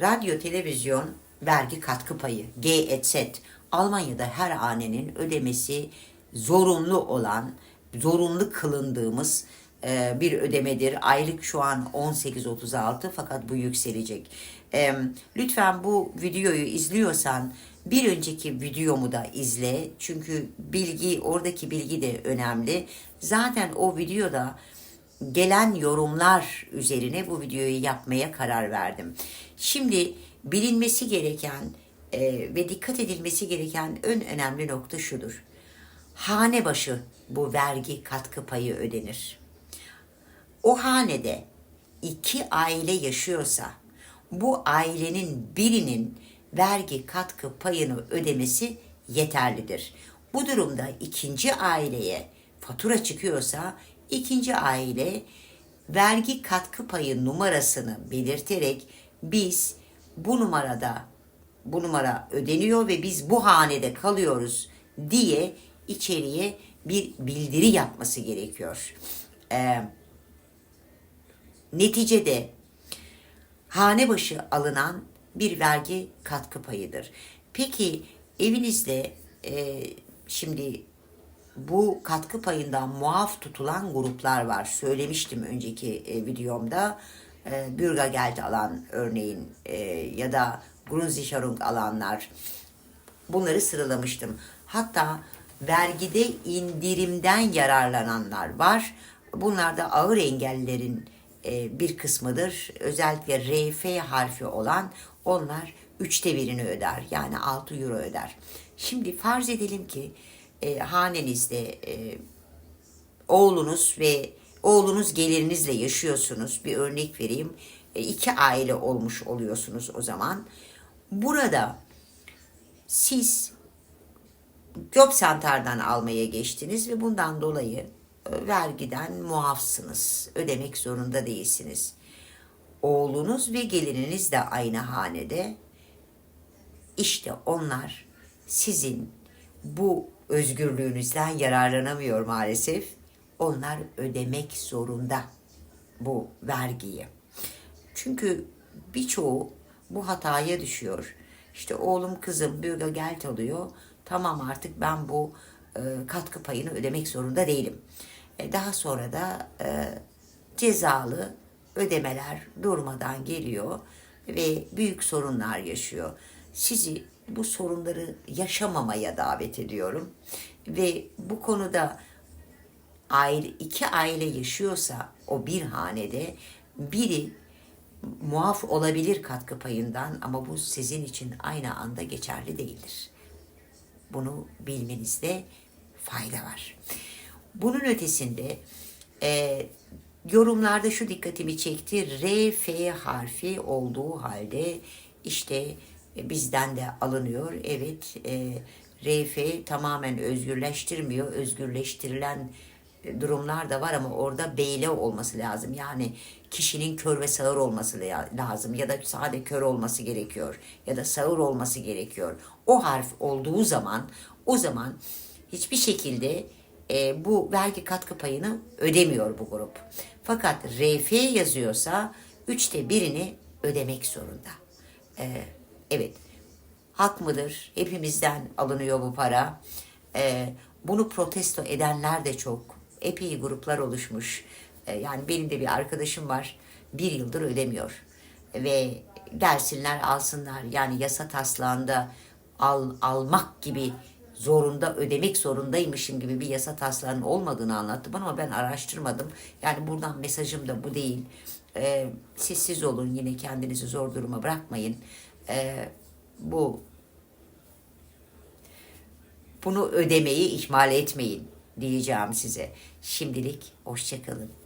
Radyo, televizyon, vergi katkı payı, GEZ, Almanya'da her hanenin ödemesi zorunlu olan, zorunlu kılındığımız e, bir ödemedir. Aylık şu an 18.36 fakat bu yükselecek. E, lütfen bu videoyu izliyorsan bir önceki videomu da izle. Çünkü bilgi, oradaki bilgi de önemli. Zaten o videoda gelen yorumlar üzerine bu videoyu yapmaya karar verdim. Şimdi bilinmesi gereken e, ve dikkat edilmesi gereken en önemli nokta şudur. Hane başı bu vergi katkı payı ödenir. O hanede iki aile yaşıyorsa bu ailenin birinin vergi katkı payını ödemesi yeterlidir. Bu durumda ikinci aileye fatura çıkıyorsa ikinci aile vergi katkı payı numarasını belirterek biz bu numarada bu numara ödeniyor ve biz bu hanede kalıyoruz diye içeriye bir bildiri yapması gerekiyor. Ee, neticede hane başı alınan bir vergi katkı payıdır. Peki evinizde e, şimdi bu katkı payından muaf tutulan gruplar var. Söylemiştim önceki e, videomda. E, Bürgergeld alan örneğin e, ya da Grundsicherung alanlar. Bunları sıralamıştım. Hatta vergide indirimden yararlananlar var. Bunlar da ağır engellilerin e, bir kısmıdır. Özellikle RF harfi olan onlar üçte birini öder. Yani 6 euro öder. Şimdi farz edelim ki e, hanenizde e, oğlunuz ve oğlunuz gelirinizle yaşıyorsunuz. Bir örnek vereyim. E, iki aile olmuş oluyorsunuz o zaman. Burada siz Job Center'dan almaya geçtiniz ve bundan dolayı e, vergiden muafsınız. Ödemek zorunda değilsiniz. Oğlunuz ve gelininiz de aynı hanede. İşte onlar sizin bu özgürlüğünüzden yararlanamıyor maalesef. Onlar ödemek zorunda bu vergiyi. Çünkü birçoğu bu hataya düşüyor. İşte oğlum kızım Bürgergeld alıyor. Tamam artık ben bu e, katkı payını ödemek zorunda değilim. E, daha sonra da e, cezalı ödemeler durmadan geliyor ve büyük sorunlar yaşıyor. Sizi bu sorunları yaşamamaya davet ediyorum ve bu konuda aile iki aile yaşıyorsa o bir hanede biri muaf olabilir katkı payından ama bu sizin için aynı anda geçerli değildir. Bunu bilmenizde fayda var. Bunun ötesinde e, yorumlarda şu dikkatimi çekti. R, F harfi olduğu halde işte e, bizden de alınıyor. Evet e, RF tamamen özgürleştirmiyor. Özgürleştirilen durumlar da var ama orada beyle olması lazım. Yani kişinin kör ve sağır olması la- lazım ya da sade kör olması gerekiyor ya da sağır olması gerekiyor. O harf olduğu zaman o zaman hiçbir şekilde e, bu vergi katkı payını ödemiyor bu grup. Fakat RF yazıyorsa üçte birini ödemek zorunda. E, evet hak mıdır? Hepimizden alınıyor bu para. Ee, bunu protesto edenler de çok. Epey gruplar oluşmuş. Ee, yani benim de bir arkadaşım var. Bir yıldır ödemiyor. Ve gelsinler alsınlar. Yani yasa taslağında al, almak gibi zorunda ödemek zorundaymışım gibi bir yasa taslağının olmadığını anlattı bana ama ben araştırmadım. Yani buradan mesajım da bu değil. Ee, sessiz olun yine kendinizi zor duruma bırakmayın. Ee, bu bunu ödemeyi ihmal etmeyin diyeceğim size. Şimdilik hoşçakalın.